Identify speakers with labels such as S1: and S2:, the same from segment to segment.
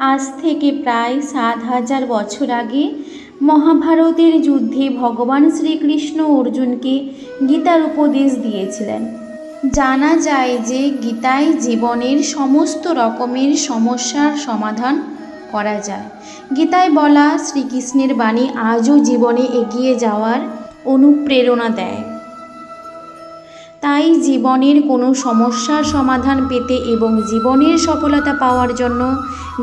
S1: আজ থেকে প্রায় সাত হাজার বছর আগে মহাভারতের যুদ্ধে ভগবান শ্রীকৃষ্ণ অর্জুনকে গীতার উপদেশ দিয়েছিলেন। জানা যায় যে গীতায় জীবনের সমস্ত রকমের সমস্যার সমাধান করা যায়। গীতায় বলা শ্রীকৃষ্ণের বাণী আজও জীবনে এগিয়ে যাওয়ার অনুপ্রেরণা দেয়। তাই জীবনের কোনো সমস্যার সমাধান পেতে এবং জীবনের সফলতা পাওয়ার জন্য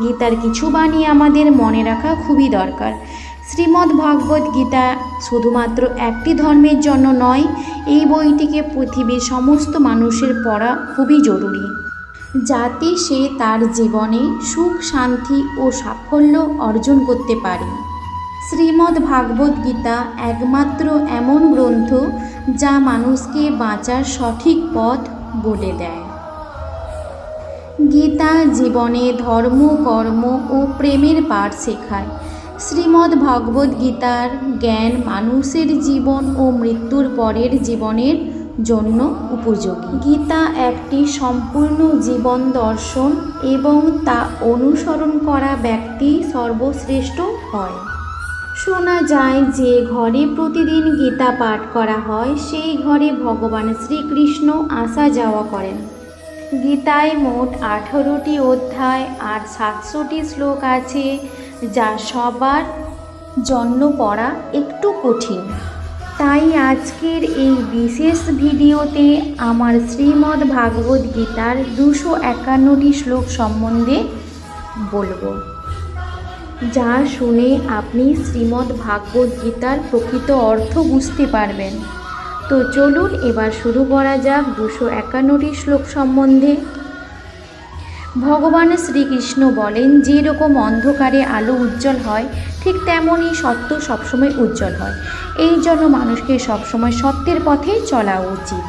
S1: গীতার কিছু বাণী আমাদের মনে রাখা খুবই দরকার। শ্রীমদ্ ভাগবত গীতা শুধুমাত্র একটি ধর্মের জন্য নয়, এই বইটিকে পৃথিবীর সমস্ত মানুষের পড়া খুবই জরুরি। যাতে সে তার জীবনে সুখ, শান্তি ও সাফল্য অর্জন করতে পারে। শ্রীমদ্ ভাগবত গীতা একমাত্র এমন গ্রন্থ যা মানুষকে বাঁচার সঠিক পথ বলে দেয়। গীতা জীবনে ধর্ম, কর্ম ও প্রেমের পাঠ শেখায়। শ্রীমদ্ ভগবদ্ গীতার জ্ঞান মানুষের জীবন ও মৃত্যুর পরের জীবনের জন্য উপযোগী। গীতা একটি সম্পূর্ণ জীবন দর্শন এবং তা অনুসরণ করা ব্যক্তি সর্বশ্রেষ্ঠ হয়। শোনা যায় যে ঘরে প্রতিদিন গীতা পাঠ করা হয়, সেই ঘরে ভগবান শ্রীকৃষ্ণ আসা যাওয়া করেন। গীতায় মোট আঠারোটি অধ্যায় আর সাতশোটি শ্লোক আছে, যা সবার জন্য পড়া একটু কঠিন। তাই আজকের এই বিশেষ ভিডিওতে আমার শ্রীমদ্ ভাগবত গীতার দুশো একান্নটি শ্লোক সম্বন্ধে বলব। যা শুনে আপনি শ্রীমদ্ ভাগবত গীতার প্রকৃত অর্থ বুঝতে পারবেন। তো চলুন এবার শুরু করা যাক দুশো একান্নটি শ্লোক সম্বন্ধে। ভগবান শ্রীকৃষ্ণ বলেন যে রকম অন্ধকারে আলো উজ্জ্বল হয়, ঠিক তেমনই সত্য সবসময় উজ্জ্বল হয়। এই জন্য মানুষকে সবসময় সত্যের পথে চলা উচিত।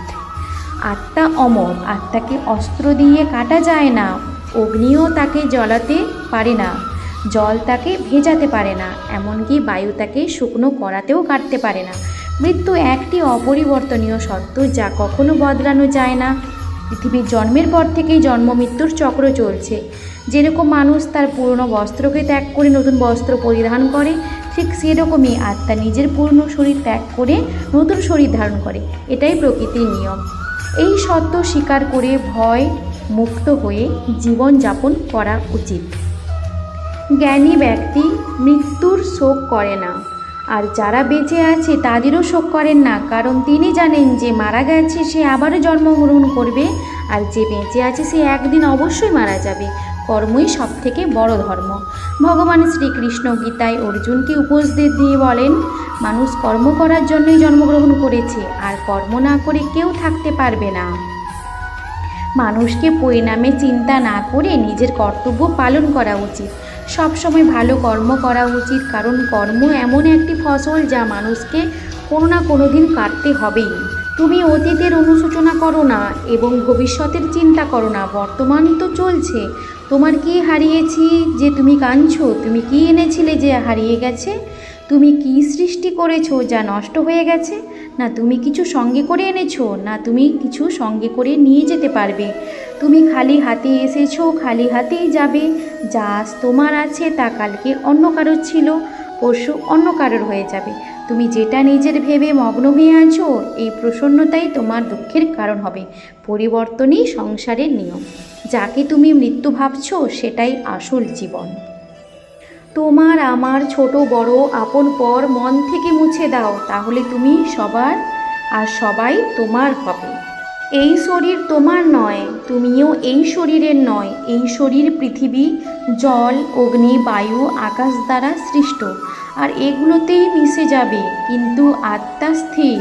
S1: আত্মা অমর, আত্মাকে অস্ত্র দিয়ে কাটা যায় না, অগ্নিও তাকে জ্বলাতে পারে না। জল তাকে ভেজাতে পারে না, এমনকি বায়ু তাকে শুকনো করাতেও কাটতে পারে না। মৃত্যু একটি অপরিবর্তনীয় সত্য যা কখনো বদলানো যায় না। পৃথিবীর জন্মের পর থেকেই জন্ম মৃত্যুর চক্র চলছে। যেরকম মানুষ তার পুরনো বস্ত্রকে ত্যাগ করে নতুন বস্ত্র পরিধান করে, ঠিক সেরকমই আত্মা নিজের পুরনো শরীর ত্যাগ করে নতুন শরীর ধারণ করে। এটাই প্রকৃতির নিয়ম। এই সত্য স্বীকার করে ভয় মুক্ত হয়ে জীবন যাপন করা উচিত। জ্ঞানী ব্যক্তি মৃত্যুর শোক করে না। আর যারা বেঁচে আছে, তাদেরও শোক করেন না, কারণ তিনি জানেন যে মারা গেছে, সে আবারও জন্মগ্রহণ করবে, আর যে বেঁচে আছে, সে একদিন অবশ্যই মারা যাবে। কর্মই সব থেকে বড় ধর্ম। ভগবান শ্রীকৃষ্ণ গীতায় অর্জুনকে উপদেশ দিয়ে বলেন, মানুষ কর্ম করার জন্যই জন্মগ্রহণ করেছে, আর কর্ম না করে কেউ থাকতে পারবে না। মানুষকে পরিণামে চিন্তা না করে নিজের কর্তব্য পালন করা উচিত। সবসময় ভালো কর্ম করা উচিত, কারণ কর্ম এমন একটি ফসল যা মানুষকে কোনো না কোনো দিন কাটতে হবেই। তুমি অতীতের অনুশোচনা করো না এবং ভবিষ্যতের চিন্তা করো না। বর্তমান তো চলছে। তোমার কি হারিয়েছি যে তুমি কাঁদছো? তুমি কি এনেছিলে যে হারিয়ে গেছে? তুমি কি সৃষ্টি করেছ যা নষ্ট হয়ে গেছে? না তুমি কিছু সঙ্গে করে এনেছো? না তুমি কিছু সঙ্গে করে নিয়ে যেতে পারবে। তুমি খালি হাতে এসেছ, খালি হাতেই যাবে। যা আজ তোমার আছে তা কালকে অন্য কারোর ছিল, পরশু অন্য কারোর হয়ে যাবে। তুমি যেটা নিজের ভেবে মগ্ন হয়ে আছো, এই প্রসন্নতাই তোমার দুঃখের কারণ হবে। পরিবর্তনই সংসারের নিয়ম। যাকে তুমি মৃত্যু ভাবছ, সেটাই আসল জীবন। তোমার আমার ছোট বড় আপন পর মন থেকে মুছে দাও, তাহলে তুমি সবার আর সবাই তোমার হবে। এই শরীর তোমার নয়, তুমিও এই শরীরের নয়। এই শরীর পৃথিবী, জল, অগ্নি, বায়ু, আকাশ দ্বারা সৃষ্ট। আর এগুলোতেই মিশে যাবে, কিন্তু আত্মা স্থির।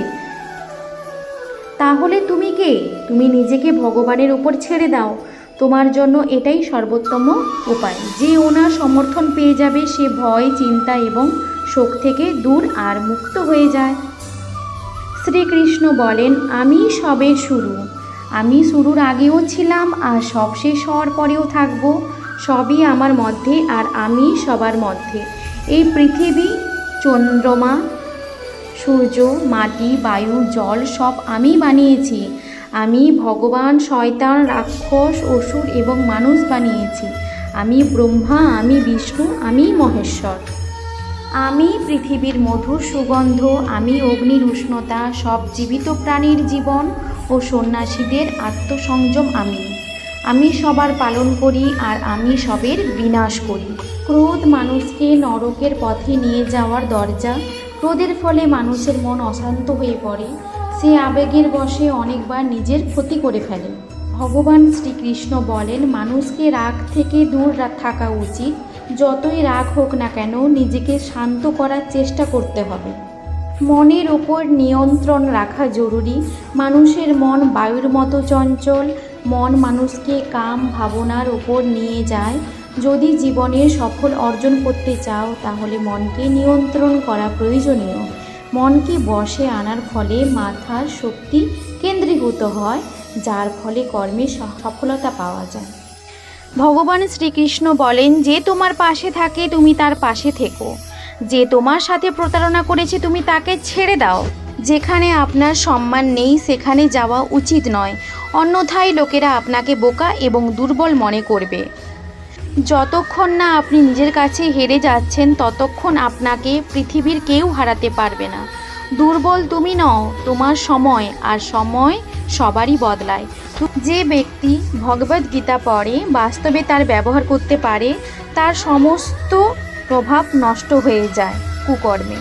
S1: তাহলে তুমি কে? তুমি নিজেকে ভগবানের উপর ছেড়ে দাও। তোমার জন্য এটাই সর্বোত্তম উপায়। যে ওনার সমর্থন পেয়ে যাবে, সে ভয়, চিন্তা এবং শোক থেকে দূর আর মুক্ত হয়ে যায়। শ্রীকৃষ্ণ বলেন, আমি সবে শুরু। আমি শুরুর আগেও ছিলাম আর সব শেষ হওয়ার পরেও থাকব। সবই আমার মধ্যে আর আমি সবার মধ্যে। এই পৃথিবী, চন্দ্রমা, সূর্য, মাটি, বায়ু, জল সব আমি বানিয়েছি। আমি ভগবান, শয়তান, রাক্ষস, অসুর এবং মানুষ বানিয়েছি। আমি ব্রহ্মা, আমি বিষ্ণু, আমি মহেশ্বর। আমি পৃথিবীর মধুর সুগন্ধ, আমি অগ্নির উষ্ণতা, সব জীবিত প্রাণীর জীবন ও সন্ন্যাসীদের আত্মসংযম আমি। আমি সবার পালন করি আর আমি সবের বিনাশ করি। ক্রোধ মানুষকে নরকের পথে নিয়ে যাওয়ার দরজা, ক্রোধের ফলে মানুষের মন অশান্ত হয়ে পড়ে। সে আবেগের বশে অনেকবার নিজের ক্ষতি করে ফেলে। ভগবান শ্রীকৃষ্ণ বলেন, মানুষকে রাগ থেকে দূর থাকা উচিত। যতই রাগ হোক না কেন, নিজেকে শান্ত করার চেষ্টা করতে হবে। মনের ওপর নিয়ন্ত্রণ রাখা জরুরি। মানুষের মন বায়ুর মতো চঞ্চল। মন মানুষকে কাম ভাবনার ওপর নিয়ে যায়। যদি জীবনে সফল অর্জন করতে চাও, তাহলে মনকে নিয়ন্ত্রণ করা প্রয়োজনীয়। মনকে বসে আনার ফলে মাথার শক্তি কেন্দ্রীভূত হয়, যার ফলে কর্মে সফলতা পাওয়া যায়। ভগবান শ্রীকৃষ্ণ বলেন, যে তোমার পাশে থাকে, তুমি তার পাশে থেকো। যে তোমার সাথে প্রতারণা করেছে, তুমি তাকে ছেড়ে দাও। যেখানে আপনার সম্মান নেই, সেখানে যাওয়া উচিত নয়। অন্যথায় লোকেরা আপনাকে বোকা এবং দুর্বল মনে করবে। যতক্ষণ না আপনি নিজের কাছে হেরে যাচ্ছেন, ততক্ষণ আপনাকে পৃথিবীর কেউ হারাতে পারবে না। দুর্বল তুমি নও, তোমার সময়, আর সময় সবারই বদলায়। যে ব্যক্তি ভগবদ গীতা পড়ে, বাস্তবে তার ব্যবহার করতে পারে, তার সমস্ত প্রভাব নষ্ট হয়ে যায় কুকর্মে।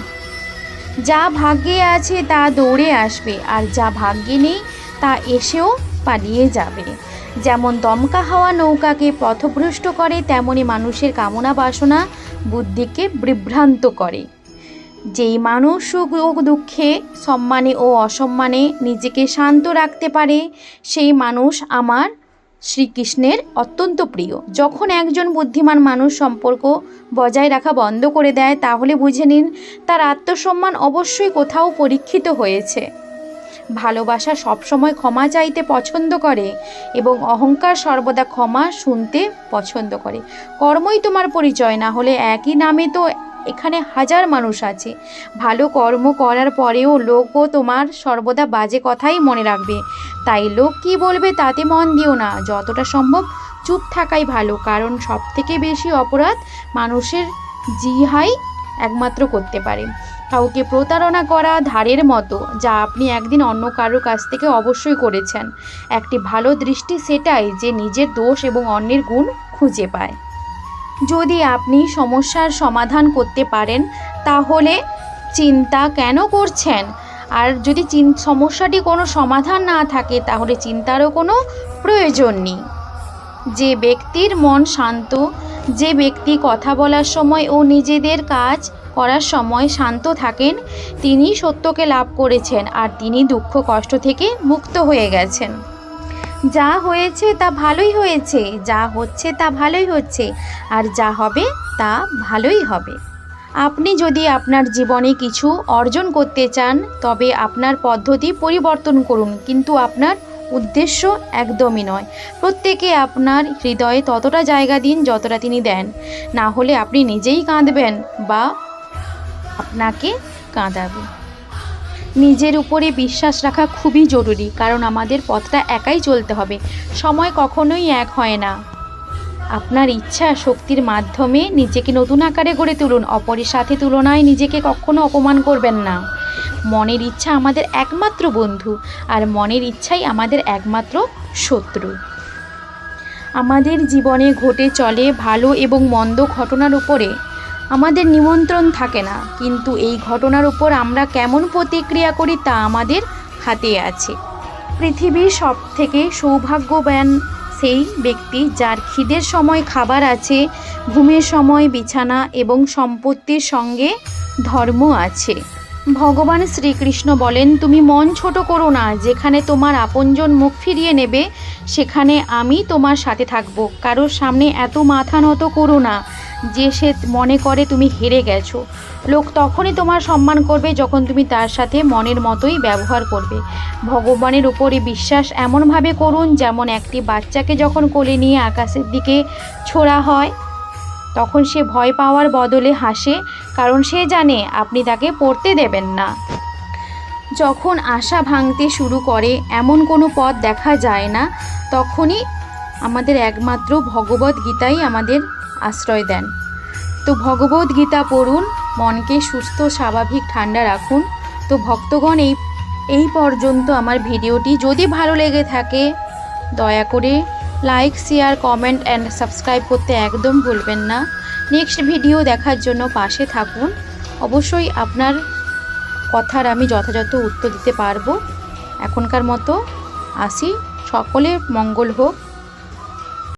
S1: যা ভাগ্যে আছে তা দৌড়ে আসবে, আর যা ভাগ্যে নেই তা এসেও পালিয়ে যাবে। যেমন দমকা হাওয়া নৌকাকে পথভ্রষ্ট করে, তেমনি মানুষের কামনা বাসনা বুদ্ধিকে বিভ্রান্ত করে। যেই মানুষ সুখ ও দুঃখে সম্মানে ও অসম্মানে নিজেকে শান্ত রাখতে পারে, সেই মানুষ আমার শ্রীকৃষ্ণের অত্যন্ত প্রিয়। যখন একজন বুদ্ধিমান মানুষ সম্পর্ক বজায় রাখা বন্ধ করে দেয়, তাহলে বুঝে নিন, তার আত্মসম্মান অবশ্যই কোথাও পরীক্ষিত হয়েছে। ভালোবাসা সবসময় ক্ষমা চাইতে পছন্দ করে এবং অহংকার সর্বদা ক্ষমা শুনতে পছন্দ করে। কর্মই তোমার পরিচয়, না হলে একই নামে তো এখানে হাজার মানুষ আছে। ভালো কর্ম করার পরেও লোকও তোমার সর্বদা বাজে কথাই মনে রাখবে। তাই লোক কি বলবে তাতে মন দিও না, যতটা সম্ভব চুপ থাকাই ভালো, কারণ সব থেকে বেশি অপরাধ মানুষের জিহাই একমাত্র করতে পারে। কাউকে প্রতারণা করা ধারের মতো, যা আপনি একদিন অন্য কারোর কাছ থেকে অবশ্যই করেছেন। একটি ভালো দৃষ্টি সেটাই যে নিজের দোষ এবং অন্যের গুণ খুঁজে পায়। যদি আপনি সমস্যার সমাধান করতে পারেন, তাহলে চিন্তা কেন করছেন? আর যদি চিন সমস্যাটি কোনো সমাধান না থাকে, তাহলে চিন্তারও কোনো প্রয়োজন নেই। যে ব্যক্তির মন শান্ত, যে ব্যক্তি কথা বলার সময় ও নিজেদের কাজ করার সময় শান্ত থাকেন। তিনি সত্যকে লাভ করেছেন আর তিনি দুঃখ কষ্ট থেকে মুক্ত হয়ে গেছেন। যা হয়েছে তা ভালোই হয়েছে, যা হচ্ছে তা ভালোই হচ্ছে, আর যা হবে তা ভালোই হবে। আপনি যদি আপনার জীবনে কিছু অর্জন করতে চান, তবে আপনার পদ্ধতি পরিবর্তন করুন, কিন্তু আপনার উদ্দেশ্য একদমই নয়। প্রত্যেকে আপনার হৃদয়ে ততটা জায়গা দিন যতটা তিনি দেন। না হলে আপনি নিজেই কাঁদবেন বা আপনাকে কাঁদাবে। নিজের উপরে বিশ্বাস রাখা খুবই জরুরি, কারণ আমাদের পথটা একাই চলতে হবে। সময় কখনোই এক হয় না। আপনার ইচ্ছা শক্তির মাধ্যমে নিজেকে নতুন আকারে গড়ে তুলুন, অপরের সাথে তুলনায় নিজেকে কখনো অপমান করবেন না। মনের ইচ্ছা আমাদের একমাত্র বন্ধু, আর মনের ইচ্ছাই আমাদের একমাত্র শত্রু। আমাদের জীবনে ঘটে চলে ভালো এবং মন্দ ঘটনার উপরে। আমাদের নিমন্ত্রণ থাকে না, কিন্তু এই ঘটনার উপর আমরা কেমন প্রতিক্রিয়া করি তা আমাদের হাতে আছে। পৃথিবীর সব থেকে সৌভাগ্যবান সেই ব্যক্তি যার খিদের সময় খাবার আছে, ঘুমের সময় বিছানা এবং সম্পত্তির সঙ্গে ধর্ম আছে। ভগবান শ্রীকৃষ্ণ বলেন, তুমি মন ছোট করো না, যেখানে তোমার আপনজন মুখ ফিরিয়ে নেবে, সেখানে আমি তোমার সাথে থাকব। কারোর সামনে এত মাথা নত করো না যে সে মনে করে তুমি হেরে গেছো। লোক তখনই তোমার সম্মান করবে যখন তুমি তার সাথে মনের মতোই ব্যবহার করবে। ভগবানের উপরে বিশ্বাস এমনভাবে করুন যেমন একটি বাচ্চাকে যখন কোলে নিয়ে আকাশের দিকে ছোড়া হয়, তখন সে ভয় পাওয়ার বদলে হাসে, কারণ সে জানে আপনি তাকে পড়তে দেবেন না। যখন আশা ভাঙতে শুরু করে, এমন কোনো পথ দেখা যায় না, তখনই আমাদের একমাত্র ভগবত গীতাই আমাদের আশ্রয় দেন। তো ভগবত গীতা পড়ুন, মনকে সুস্থ, স্বাভাবিক, ঠান্ডা রাখুন। তো ভক্তগণ, এই এই পর্যন্ত আমার ভিডিওটি। যদি ভালো লেগে থাকে, দয়া করে like share comment and subscribe করতে একদম ভুলবেন না। নেক্সট ভিডিও দেখার জন্য পাশে থাকুন। অবশ্যই আপনার কথার আমি যথাযথ উত্তর দিতে পারব। এখনকার মতো আসি। সকলে মঙ্গল হোক।